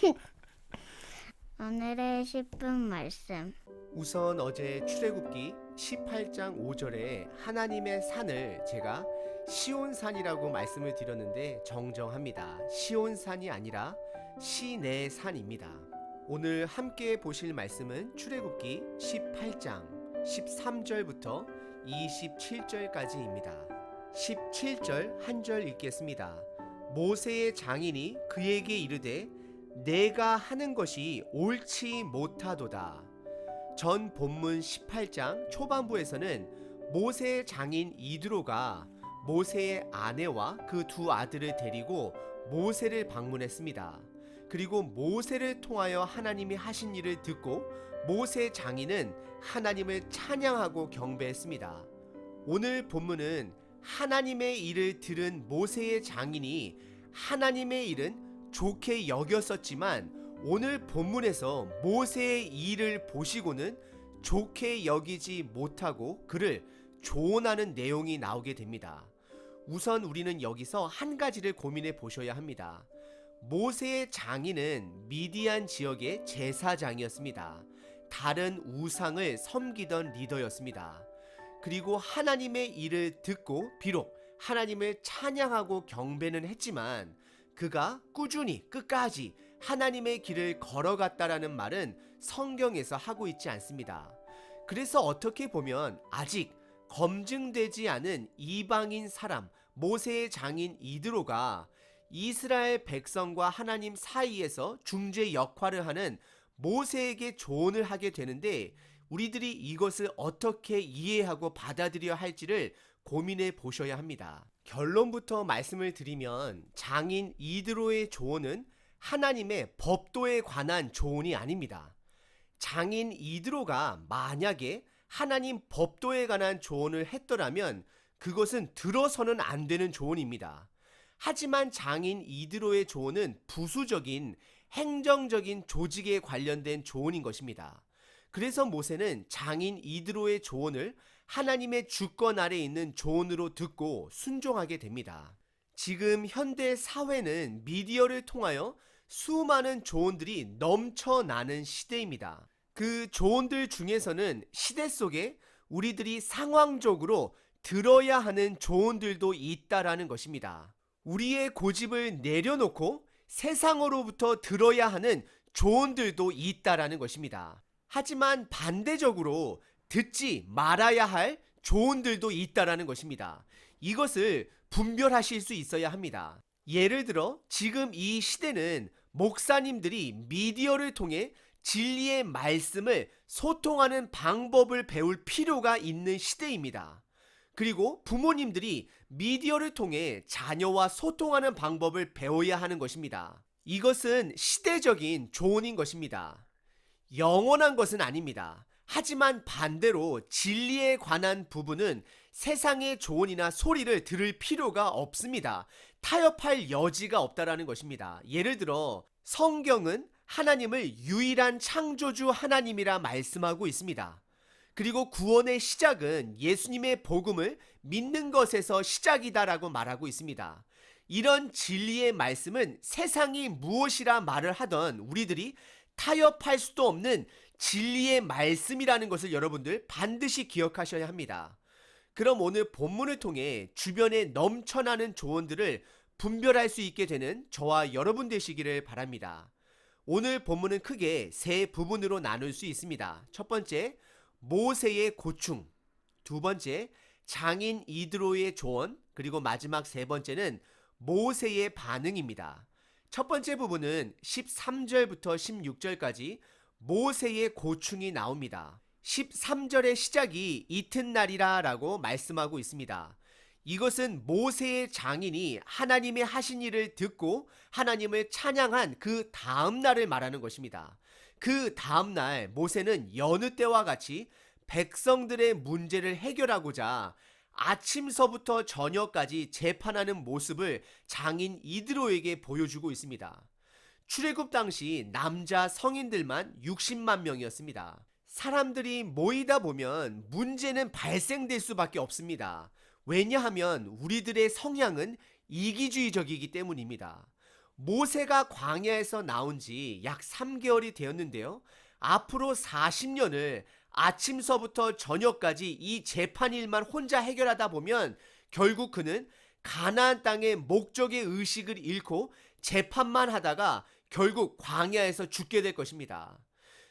오늘의 10분 말씀. 우선 어제 출애굽기 18장 5절에 하나님의 산을 제가 시온산이라고 말씀을 드렸는데 정정합니다. 시온산이 아니라 시내 산입니다. 오늘 함께 보실 말씀은 출애굽기 18장 13절부터 27절까지입니다. 17절 한 절 읽겠습니다. 모세의 장인이 그에게 이르되 내가 하는 것이 옳지 못하도다. 전 본문 18장 초반부에서는 모세의 장인 이드로가 모세의 아내와 그 두 아들을 데리고 모세를 방문했습니다. 그리고 모세를 통하여 하나님이 하신 일을 듣고 모세 장인은 하나님을 찬양하고 경배했습니다. 오늘 본문은 하나님의 일을 들은 모세의 장인이 하나님의 일은 좋게 여겼었지만 오늘 본문에서 모세의 일을 보시고는 좋게 여기지 못하고 그를 조언하는 내용이 나오게 됩니다. 우선 우리는 여기서 한 가지를 고민해 보셔야 합니다. 모세의 장인은 미디안 지역의 제사장이었습니다. 다른 우상을 섬기던 리더였습니다. 그리고 하나님의 일을 듣고 비록 하나님을 찬양하고 경배는 했지만 그가 꾸준히 끝까지 하나님의 길을 걸어갔다라는 말은 성경에서 하고 있지 않습니다. 그래서 어떻게 보면 아직 검증되지 않은 이방인 사람 모세의 장인 이드로가 이스라엘 백성과 하나님 사이에서 중재 역할을 하는 모세에게 조언을 하게 되는데 우리들이 이것을 어떻게 이해하고 받아들여야 할지를 고민해 보셔야 합니다. 결론부터 말씀을 드리면 장인 이드로의 조언은 하나님의 법도에 관한 조언이 아닙니다. 장인 이드로가 만약에 하나님 법도에 관한 조언을 했더라면 그것은 들어서는 안 되는 조언입니다. 하지만 장인 이드로의 조언은 부수적인 행정적인 조직에 관련된 조언인 것입니다. 그래서 모세는 장인 이드로의 조언을 하나님의 주권 아래 있는 조언으로 듣고 순종하게 됩니다. 지금 현대 사회는 미디어를 통하여 수많은 조언들이 넘쳐나는 시대입니다. 그 조언들 중에서는 시대 속에 우리들이 상황적으로 들어야 하는 조언들도 있다라는 것입니다. 우리의 고집을 내려놓고 세상으로부터 들어야 하는 조언들도 있다라는 것입니다. 하지만 반대적으로 듣지 말아야 할 조언들도 있다라는 것입니다. 이것을 분별하실 수 있어야 합니다. 예를 들어 지금 이 시대는 목사님들이 미디어를 통해 진리의 말씀을 소통하는 방법을 배울 필요가 있는 시대입니다. 그리고 부모님들이 미디어를 통해 자녀와 소통하는 방법을 배워야 하는 것입니다. 이것은 시대적인 조언인 것입니다. 영원한 것은 아닙니다. 하지만 반대로 진리에 관한 부분은 세상의 조언이나 소리를 들을 필요가 없습니다. 타협할 여지가 없다라는 것입니다. 예를 들어 성경은 하나님을 유일한 창조주 하나님이라 말씀하고 있습니다. 그리고 구원의 시작은 예수님의 복음을 믿는 것에서 시작이다라고 말하고 있습니다. 이런 진리의 말씀은 세상이 무엇이라 말을 하던 우리들이 타협할 수도 없는 진리의 말씀이라는 것을 여러분들 반드시 기억하셔야 합니다. 그럼 오늘 본문을 통해 주변에 넘쳐나는 조언들을 분별할 수 있게 되는 저와 여러분 되시기를 바랍니다. 오늘 본문은 크게 세 부분으로 나눌 수 있습니다. 첫 번째, 모세의 고충. 두 번째, 장인 이드로의 조언. 그리고 마지막 세 번째는 모세의 반응입니다. 첫 번째 부분은 13절부터 16절까지 모세의 고충이 나옵니다. 13절의 시작이 이튿날이라 라고 말씀하고 있습니다. 이것은 모세의 장인이 하나님의 하신 일을 듣고 하나님을 찬양한 그 다음날을 말하는 것입니다. 그 다음날 모세는 여느 때와 같이 백성들의 문제를 해결하고자 아침서부터 저녁까지 재판하는 모습을 장인 이드로에게 보여주고 있습니다. 출애굽 당시 남자 성인들만 60만 명이었습니다. 사람들이 모이다 보면 문제는 발생될 수밖에 없습니다. 왜냐하면 우리들의 성향은 이기주의적이기 때문입니다. 모세가 광야에서 나온 지 약 3개월이 되었는데요. 앞으로 40년을 아침서부터 저녁까지 이 재판 일만 혼자 해결하다 보면 결국 그는 가나안 땅의 목적의 의식을 잃고 재판만 하다가 결국 광야에서 죽게 될 것입니다.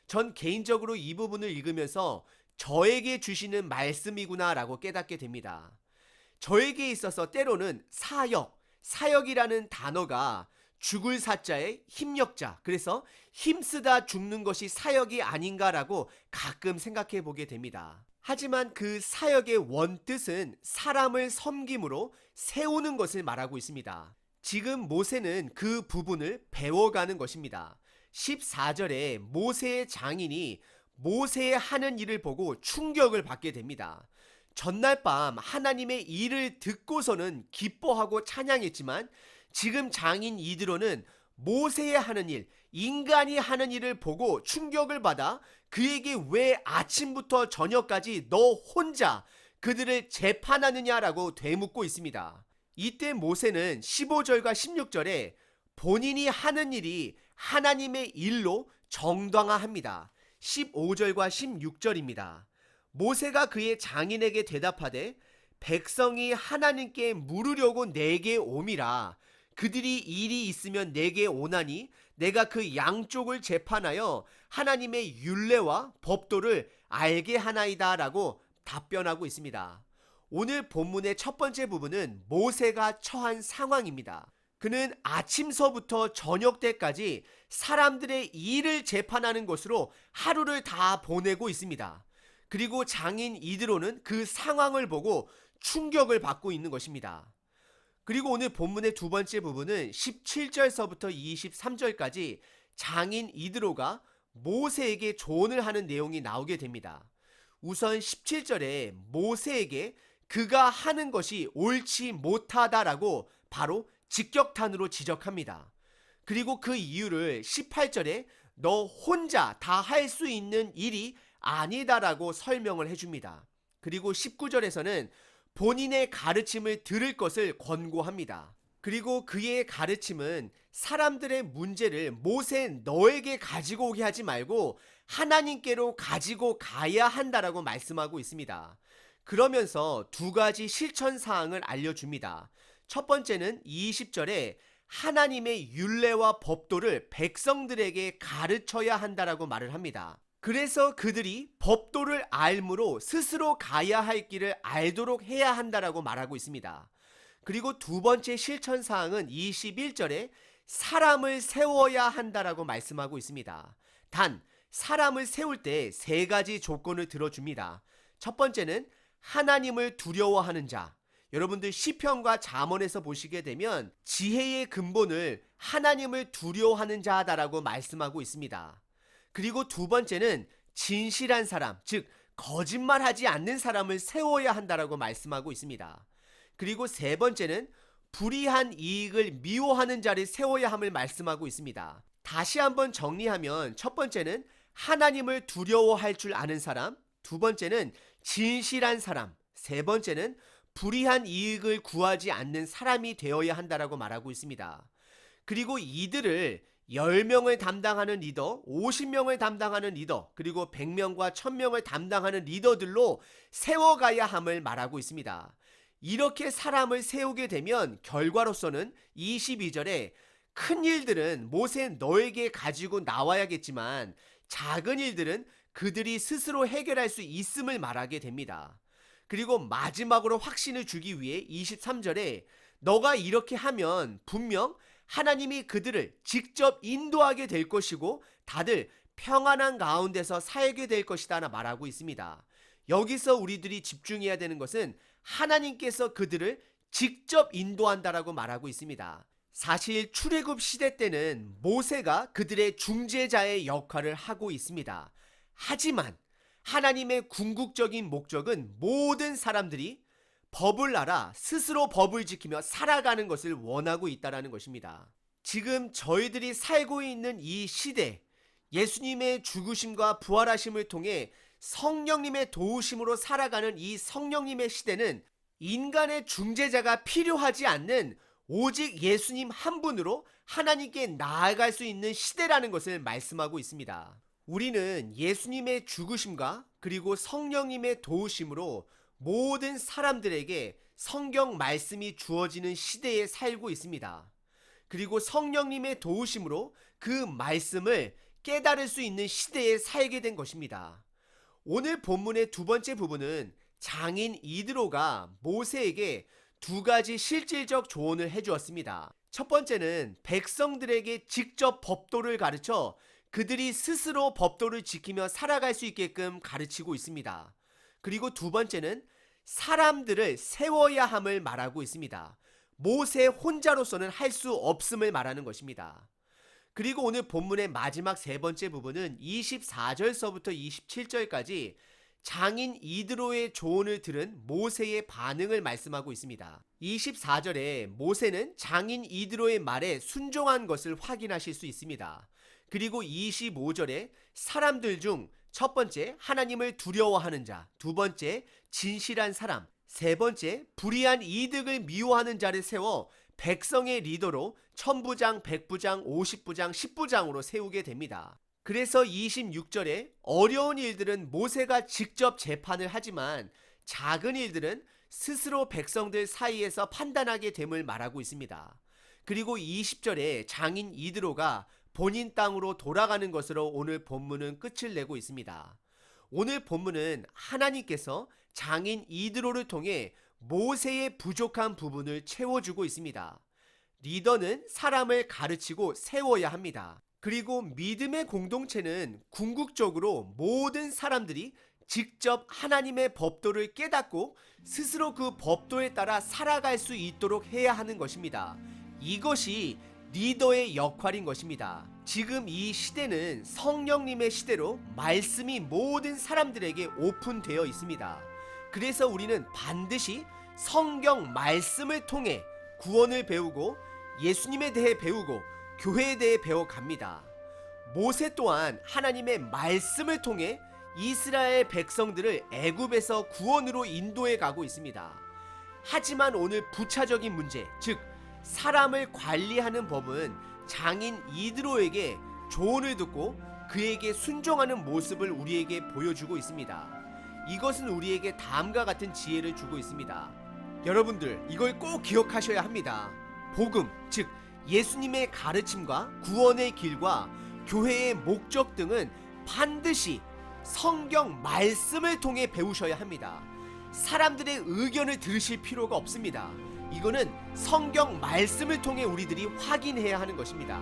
전 개인적으로 이 부분을 읽으면서 저에게 주시는 말씀이구나라고 깨닫게 됩니다. 저에게 있어서 때로는 사역, 사역이라는 단어가 죽을 사자의 힘력자, 그래서 힘쓰다 죽는 것이 사역이 아닌가라고 가끔 생각해 보게 됩니다. 하지만 그 사역의 원뜻은 사람을 섬김으로 세우는 것을 말하고 있습니다. 지금 모세는 그 부분을 배워가는 것입니다. 14절에 모세의 장인이 모세의 하는 일을 보고 충격을 받게 됩니다. 전날 밤 하나님의 일을 듣고서는 기뻐하고 찬양했지만 지금 장인 이드로는 모세의 하는 일, 인간이 하는 일을 보고 충격을 받아 그에게 왜 아침부터 저녁까지 너 혼자 그들을 재판하느냐라고 되묻고 있습니다. 이때 모세는 15절과 16절에 본인이 하는 일이 하나님의 일로 정당화합니다. 15절과 16절입니다. 모세가 그의 장인에게 대답하되 백성이 하나님께 물으려고 내게 오미라 그들이 일이 있으면 내게 오나니 내가 그 양쪽을 재판하여 하나님의 율례와 법도를 알게 하나이다라고 답변하고 있습니다. 오늘 본문의 첫 번째 부분은 모세가 처한 상황입니다. 그는 아침서부터 저녁 때까지 사람들의 일을 재판하는 것으로 하루를 다 보내고 있습니다. 그리고 장인 이드로는 그 상황을 보고 충격을 받고 있는 것입니다. 그리고 오늘 본문의 두 번째 부분은 17절서부터 23절까지 장인 이드로가 모세에게 조언을 하는 내용이 나오게 됩니다. 우선 17절에 모세에게 그가 하는 것이 옳지 못하다라고 바로 직격탄으로 지적합니다. 그리고 그 이유를 18절에 너 혼자 다 할 수 있는 일이 아니다라고 설명을 해줍니다. 그리고 19절에서는 본인의 가르침을 들을 것을 권고합니다. 그리고 그의 가르침은 사람들의 문제를 모세 너에게 가지고 오게 하지 말고 하나님께로 가지고 가야 한다라고 말씀하고 있습니다. 그러면서 두 가지 실천 사항을 알려줍니다. 첫 번째는 20절에 하나님의 율례와 법도를 백성들에게 가르쳐야 한다라고 말을 합니다. 그래서 그들이 법도를 알므로 스스로 가야 할 길을 알도록 해야 한다라고 말하고 있습니다. 그리고 두 번째 실천 사항은 21절에 사람을 세워야 한다라고 말씀하고 있습니다. 단 사람을 세울 때 세 가지 조건을 들어줍니다. 첫 번째는 하나님을 두려워하는 자. 여러분들 시편과 잠언에서 보시게 되면 지혜의 근본을 하나님을 두려워하는 자다라고 말씀하고 있습니다. 그리고 두 번째는 진실한 사람, 즉 거짓말하지 않는 사람을 세워야 한다라고 말씀하고 있습니다. 그리고 세 번째는 불의한 이익을 미워하는 자를 세워야 함을 말씀하고 있습니다. 다시 한번 정리하면 첫 번째는 하나님을 두려워할 줄 아는 사람, 두 번째는 진실한 사람, 세 번째는 불의한 이익을 구하지 않는 사람이 되어야 한다라고 말하고 있습니다. 그리고 이들을 10명을 담당하는 리더, 50명을 담당하는 리더, 그리고 100명과 1000명을 담당하는 리더들로 세워가야 함을 말하고 있습니다. 이렇게 사람을 세우게 되면 결과로서는 22절에 큰 일들은 모세 너에게 가지고 나와야겠지만 작은 일들은 그들이 스스로 해결할 수 있음을 말하게 됩니다. 그리고 마지막으로 확신을 주기 위해 23절에 너가 이렇게 하면 분명 하나님이 그들을 직접 인도하게 될 것이고 다들 평안한 가운데서 살게 될 것이다 나 말하고 있습니다. 여기서 우리들이 집중해야 되는 것은 하나님께서 그들을 직접 인도한다라고 말하고 있습니다. 사실 출애굽 시대 때는 모세가 그들의 중재자의 역할을 하고 있습니다. 하지만 하나님의 궁극적인 목적은 모든 사람들이 법을 알아 스스로 법을 지키며 살아가는 것을 원하고 있다라는 것입니다. 지금 저희들이 살고 있는 이 시대, 예수님의 죽으심과 부활하심을 통해 성령님의 도우심으로 살아가는 이 성령님의 시대는 인간의 중재자가 필요하지 않는 오직 예수님 한 분으로 하나님께 나아갈 수 있는 시대라는 것을 말씀하고 있습니다. 우리는 예수님의 죽으심과 그리고 성령님의 도우심으로 모든 사람들에게 성경 말씀이 주어지는 시대에 살고 있습니다. 그리고 성령님의 도우심으로 그 말씀을 깨달을 수 있는 시대에 살게 된 것입니다. 오늘 본문의 두 번째 부분은 장인 이드로가 모세에게 두 가지 실질적 조언을 해주었습니다. 첫 번째는 백성들에게 직접 법도를 가르쳐 그들이 스스로 법도를 지키며 살아갈 수 있게끔 가르치고 있습니다. 그리고 두 번째는 사람들을 세워야 함을 말하고 있습니다. 모세 혼자로서는 할 수 없음을 말하는 것입니다. 그리고 오늘 본문의 마지막 세 번째 부분은 24절서부터 27절까지 장인 이드로의 조언을 들은 모세의 반응을 말씀하고 있습니다. 24절에 모세는 장인 이드로의 말에 순종한 것을 확인하실 수 있습니다. 그리고 25절에 사람들 중 첫 번째 하나님을 두려워하는 자, 두 번째 진실한 사람, 세 번째 불의한 이득을 미워하는 자를 세워 백성의 리더로 천부장, 백부장, 오십부장, 십부장으로 세우게 됩니다. 그래서 26절에 어려운 일들은 모세가 직접 재판을 하지만 작은 일들은 스스로 백성들 사이에서 판단하게 됨을 말하고 있습니다. 그리고 20절에 장인 이드로가 본인 땅으로 돌아가는 것으로 오늘 본문은 끝을 내고 있습니다. 오늘 본문은 하나님께서 장인 이드로를 통해 모세의 부족한 부분을 채워주고 있습니다. 리더는 사람을 가르치고 세워야 합니다. 그리고 믿음의 공동체는 궁극적으로 모든 사람들이 직접 하나님의 법도를 깨닫고 스스로 그 법도에 따라 살아갈 수 있도록 해야 하는 것입니다. 이것이 리더의 역할인 것입니다. 지금 이 시대는 성령님의 시대로 말씀이 모든 사람들에게 오픈되어 있습니다. 그래서 우리는 반드시 성경 말씀을 통해 구원을 배우고 예수님에 대해 배우고 교회에 대해 배워갑니다. 모세 또한 하나님의 말씀을 통해 이스라엘 백성들을 애굽에서 구원으로 인도해 가고 있습니다. 하지만 오늘 부차적인 문제, 즉 사람을 관리하는 법은 장인 이드로에게 조언을 듣고 그에게 순종하는 모습을 우리에게 보여주고 있습니다. 이것은 우리에게 다음과 같은 지혜를 주고 있습니다. 여러분들 이걸 꼭 기억하셔야 합니다. 복음, 즉 예수님의 가르침과 구원의 길과 교회의 목적 등은 반드시 성경 말씀을 통해 배우셔야 합니다. 사람들의 의견을 들으실 필요가 없습니다. 이거는 성경 말씀을 통해 우리들이 확인해야 하는 것입니다.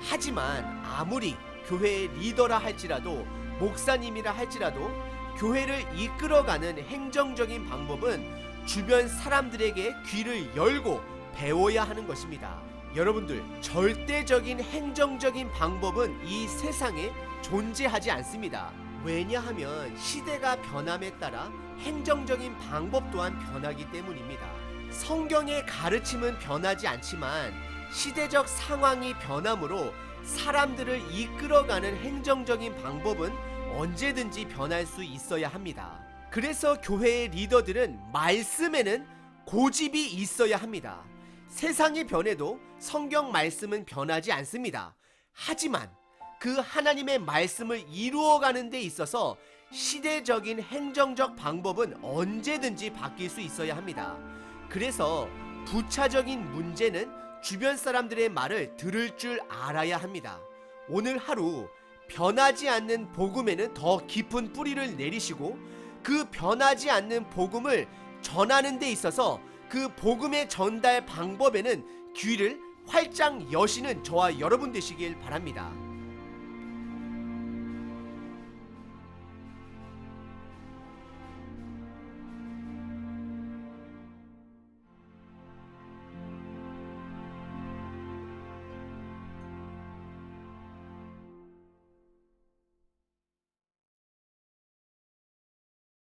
하지만 아무리 교회의 리더라 할지라도 목사님이라 할지라도 교회를 이끌어가는 행정적인 방법은 주변 사람들에게 귀를 열고 배워야 하는 것입니다. 여러분들, 절대적인 행정적인 방법은 이 세상에 존재하지 않습니다. 왜냐하면 시대가 변함에 따라 행정적인 방법 또한 변하기 때문입니다. 성경의 가르침은 변하지 않지만 시대적 상황이 변함으로 사람들을 이끌어가는 행정적인 방법은 언제든지 변할 수 있어야 합니다. 그래서 교회의 리더들은 말씀에는 고집이 있어야 합니다. 세상이 변해도 성경 말씀은 변하지 않습니다. 하지만 그 하나님의 말씀을 이루어가는 데 있어서 시대적인 행정적 방법은 언제든지 바뀔 수 있어야 합니다. 그래서 부차적인 문제는 주변 사람들의 말을 들을 줄 알아야 합니다. 오늘 하루 변하지 않는 복음에는 더 깊은 뿌리를 내리시고 그 변하지 않는 복음을 전하는 데 있어서 그 복음의 전달 방법에는 귀를 활짝 여시는 저와 여러분 되시길 바랍니다.